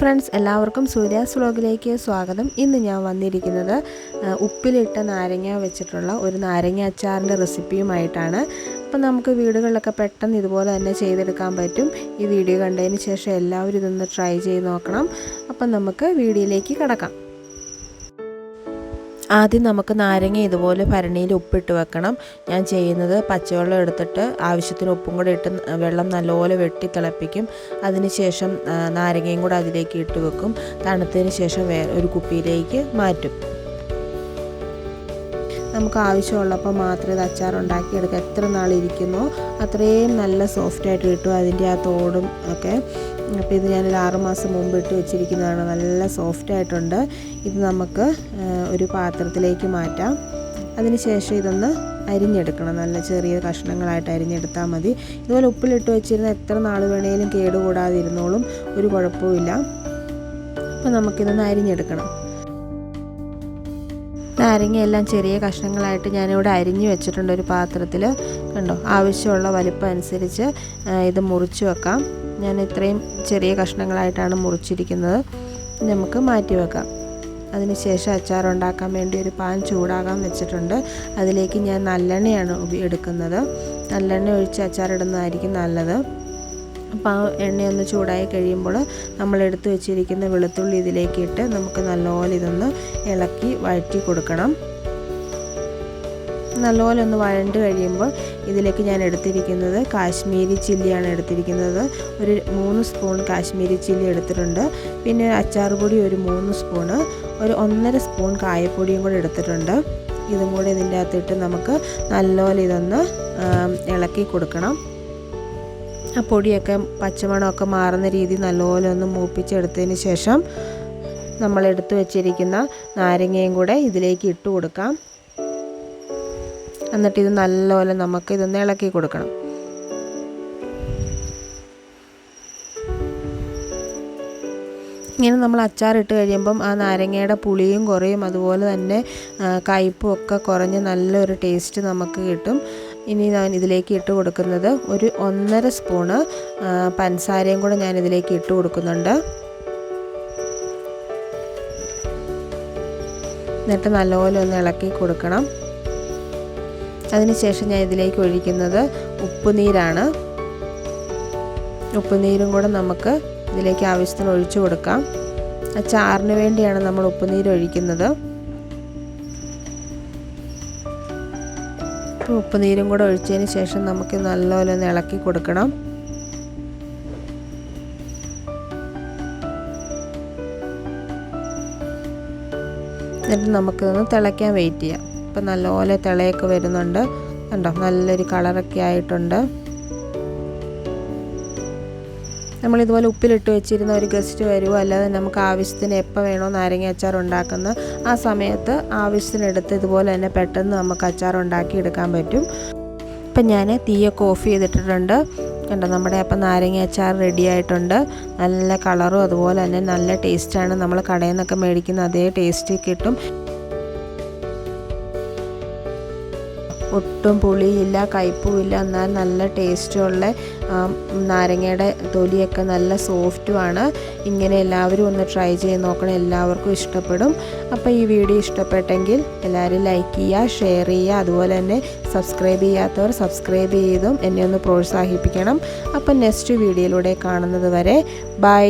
Friends എല്ലാവർക്കും സൂര്യാസ് വ്ലോഗിലേക്ക് സ്വാഗതം. ഇന്ന് ഞാൻ വന്നിരിക്കുന്നത് ഉപ്പിലിട്ട നാരങ്ങ വെച്ചിട്ടുള്ള ഒരു നാരങ്ങ അച്ചാറിന്റെ റെസിപ്പിയുമായിട്ടാണ്. അപ്പം നമുക്ക് വീടുകളിലൊക്കെ പെട്ടെന്ന് ഇതുപോലെ തന്നെ ചെയ്തെടുക്കാൻ പറ്റും. ഈ വീഡിയോ കണ്ടതിന് ശേഷം എല്ലാവരും ഇതൊന്ന് ട്രൈ ചെയ്ത് നോക്കണം. അപ്പം നമുക്ക് വീഡിയോയിലേക്ക് കടക്കാം. ആദ്യം നമുക്ക് നാരങ്ങ ഇതുപോലെ ഭരണിയിൽ ഉപ്പിട്ട് വെക്കണം. ഞാൻ ചെയ്യുന്നത് പച്ചവെള്ളം എടുത്തിട്ട് ആവശ്യത്തിന് ഉപ്പും കൂടെ ഇട്ട് വെള്ളം നല്ലപോലെ വെട്ടി തിളപ്പിക്കും. അതിനുശേഷം നാരങ്ങയും കൂടെ അതിലേക്ക് ഇട്ട് വെക്കും. തണുത്തതിന് ശേഷം വേറെ ഒരു കുപ്പിയിലേക്ക് മാറ്റും. നമുക്ക് ആവശ്യമുള്ളപ്പോൾ മാത്രമേ ഇത് അച്ചാർ എത്ര നാളിരിക്കുന്നോ അത്രയും നല്ല സോഫ്റ്റായിട്ട് കിട്ടും അതിന്റെ ആ തോടും ഒക്കെ. അപ്പോൾ ഇത് ഞാനൊരു ആറുമാസം മുമ്പ് ഇട്ട് വെച്ചിരിക്കുന്നതാണ്. നല്ല സോഫ്റ്റ് ആയിട്ടുണ്ട്. ഇത് നമുക്ക് ഒരു പാത്രത്തിലേക്ക് മാറ്റാം. അതിനുശേഷം ഇതൊന്ന് അരിഞ്ഞെടുക്കണം. നല്ല ചെറിയ കഷ്ണങ്ങളായിട്ട് അരിഞ്ഞെടുത്താൽ മതി. ഇതുപോലെ ഉപ്പിലിട്ട് വെച്ചിരുന്ന എത്ര നാൾ വേണേലും കേടുകൂടാതെ ഇരുന്നോളും ഒരു കുഴപ്പവുമില്ല അപ്പോൾ നമുക്കിതൊന്ന് അരിഞ്ഞെടുക്കണം. നാരങ്ങയെല്ലാം ചെറിയ കഷ്ണങ്ങളായിട്ട് ഞാനിവിടെ അരിഞ്ഞു വെച്ചിട്ടുണ്ട് ഒരു പാത്രത്തിൽ. കണ്ടോ? ആവശ്യമുള്ള വലിപ്പം അനുസരിച്ച് ഇത് മുറിച്ച് വെക്കാം. ഞാൻ ഇത്രയും ചെറിയ കഷ്ണങ്ങളായിട്ടാണ് മുറിച്ചിരിക്കുന്നത്. നമുക്ക് മാറ്റി വെക്കാം. അതിനുശേഷം അച്ചാർ ഉണ്ടാക്കാൻ വേണ്ടി ഒരു പാൻ ചൂടാകാൻ വെച്ചിട്ടുണ്ട്. അതിലേക്ക് ഞാൻ നല്ലെണ്ണയാണ് എടുക്കുന്നത്. നല്ലെണ്ണ ഒഴിച്ച് അച്ചാർ ഇടുന്നതായിരിക്കും നല്ലത്. അപ്പോൾ ആ എണ്ണയൊന്ന് ചൂടായി കഴിയുമ്പോൾ നമ്മൾ എടുത്തു വെച്ചിരിക്കുന്ന വെളുത്തുള്ളി ഇതിലേക്ക് ഇട്ട് നമുക്ക് നല്ലപോലെ ഇതൊന്ന് ഇളക്കി വഴറ്റി കൊടുക്കണം. നല്ലപോലെ ഒന്ന് വഴണ്ട് കഴിയുമ്പോൾ ഇതിലേക്ക് ഞാൻ എടുത്തിരിക്കുന്നത് കാശ്മീരി ചില്ലിയാണ് എടുത്തിരിക്കുന്നത്. ഒരു മൂന്ന് സ്പൂൺ കാശ്മീരി ചില്ലി എടുത്തിട്ടുണ്ട്. പിന്നെ അച്ചാർ പൊടി ഒരു മൂന്ന് സ്പൂണ് ഒരു ഒന്നര സ്പൂൺ കായപ്പൊടിയും കൂടെ എടുത്തിട്ടുണ്ട്. ഇതും കൂടെ ഇതിന്റെ അകത്തിട്ട് നമുക്ക് നല്ലപോലെ ഇതൊന്ന് ഇളക്കി കൊടുക്കണം. ആ പൊടിയൊക്കെ പച്ചമണമൊക്കെ മാറുന്ന രീതി നല്ലപോലെ ഒന്ന് മൂപ്പിച്ചെടുത്തതിന് ശേഷം നമ്മൾ എടുത്തു വെച്ചിരിക്കുന്ന നാരങ്ങയും കൂടെ ഇതിലേക്ക് ഇട്ട് കൊടുക്കാം. എന്നിട്ട് ഇത് നല്ലപോലെ നമുക്ക് ഇതൊന്ന് ഇളക്കി കൊടുക്കണം. ഇങ്ങനെ നമ്മൾ അച്ചാറിട്ട് കഴിയുമ്പം ആ നാരങ്ങയുടെ പുളിയും കുറയും അതുപോലെ തന്നെ കയ്പും ഒക്കെ കുറഞ്ഞ് നല്ലൊരു ടേസ്റ്റ് നമുക്ക് കിട്ടും. ഇനി ഞാൻ ഇതിലേക്ക് ഇട്ട് കൊടുക്കുന്നത് ഒരു ഒന്നര സ്പൂണ് പഞ്ചസാരയും കൂടെ ഞാൻ ഇതിലേക്ക് ഇട്ട് കൊടുക്കുന്നുണ്ട്. എന്നിട്ട് നല്ലപോലെ ഒന്ന് ഇളക്കി കൊടുക്കണം. അതിനുശേഷം ഞാൻ ഇതിലേക്ക് ഒഴിക്കുന്നത് ഉപ്പുനീരാണ്. ഉപ്പുനീരും കൂടെ നമുക്ക് ഇതിലേക്ക് ആവശ്യത്തിന് ഒഴിച്ചു കൊടുക്കാം. ആ ചാറിന് വേണ്ടിയാണ് നമ്മൾ ഉപ്പുനീര് ഒഴിക്കുന്നത്. ഉപ്പുനീരും കൂടെ ഒഴിച്ചതിന് ശേഷം നമുക്ക് നല്ലപോലെ ഒന്ന് ഇളക്കി കൊടുക്കണം. എന്നിട്ട് നമുക്കിതൊന്ന് തിളയ്ക്കാൻ വെയിറ്റ് ചെയ്യാം. ഇപ്പം നല്ലപോലെ തിളയൊക്കെ വരുന്നുണ്ട്. കണ്ടോ? നല്ലൊരു കളറൊക്കെ ആയിട്ടുണ്ട്. നമ്മളിതുപോലെ ഉപ്പിലിട്ട് വെച്ചിരുന്ന ഒരു ഗസ്റ്റ് വരുമോ അല്ലാതെ നമുക്ക് ആവശ്യത്തിന് എപ്പോൾ വേണോ നാരങ്ങ അച്ചാർ ഉണ്ടാക്കുന്ന ആ സമയത്ത് ആവശ്യത്തിനെടുത്ത് ഇതുപോലെ തന്നെ പെട്ടെന്ന് നമുക്ക് അച്ചാർ ഉണ്ടാക്കി എടുക്കാൻ പറ്റും. ഇപ്പം ഞാൻ തീയൊക്കെ ഓഫ് ചെയ്തിട്ടിട്ടുണ്ട്. കണ്ടോ? നമ്മുടെ അപ്പം നാരങ്ങ അച്ചാർ റെഡി ആയിട്ടുണ്ട്. നല്ല കളറും അതുപോലെ തന്നെ നല്ല ടേസ്റ്റാണ് നമ്മൾ കടയിൽ നിന്നൊക്കെ മേടിക്കുന്ന അതേ ടേസ്റ്റ് കിട്ടും. ഒട്ടും പുളിയില്ല കയ്പുമില്ല എന്നാൽ നല്ല ടേസ്റ്റുള്ള നാരങ്ങയുടെ തൊലിയൊക്കെ നല്ല സോഫ്റ്റുമാണ്. ഇങ്ങനെ എല്ലാവരും ഒന്ന് ട്രൈ ചെയ്ത് നോക്കണം. എല്ലാവർക്കും ഇഷ്ടപ്പെടും. അപ്പോൾ ഈ വീഡിയോ ഇഷ്ടപ്പെട്ടെങ്കിൽ എല്ലാവരും ലൈക്ക് ചെയ്യുക ഷെയർ ചെയ്യുക. അതുപോലെ തന്നെ സബ്സ്ക്രൈബ് ചെയ്യാത്തവർ സബ്സ്ക്രൈബ് ചെയ്തും എന്നെ ഒന്ന് പ്രോത്സാഹിപ്പിക്കണം. അപ്പം നെക്സ്റ്റ് വീഡിയോയിലൂടെ കാണുന്നത് വരെ ബൈ.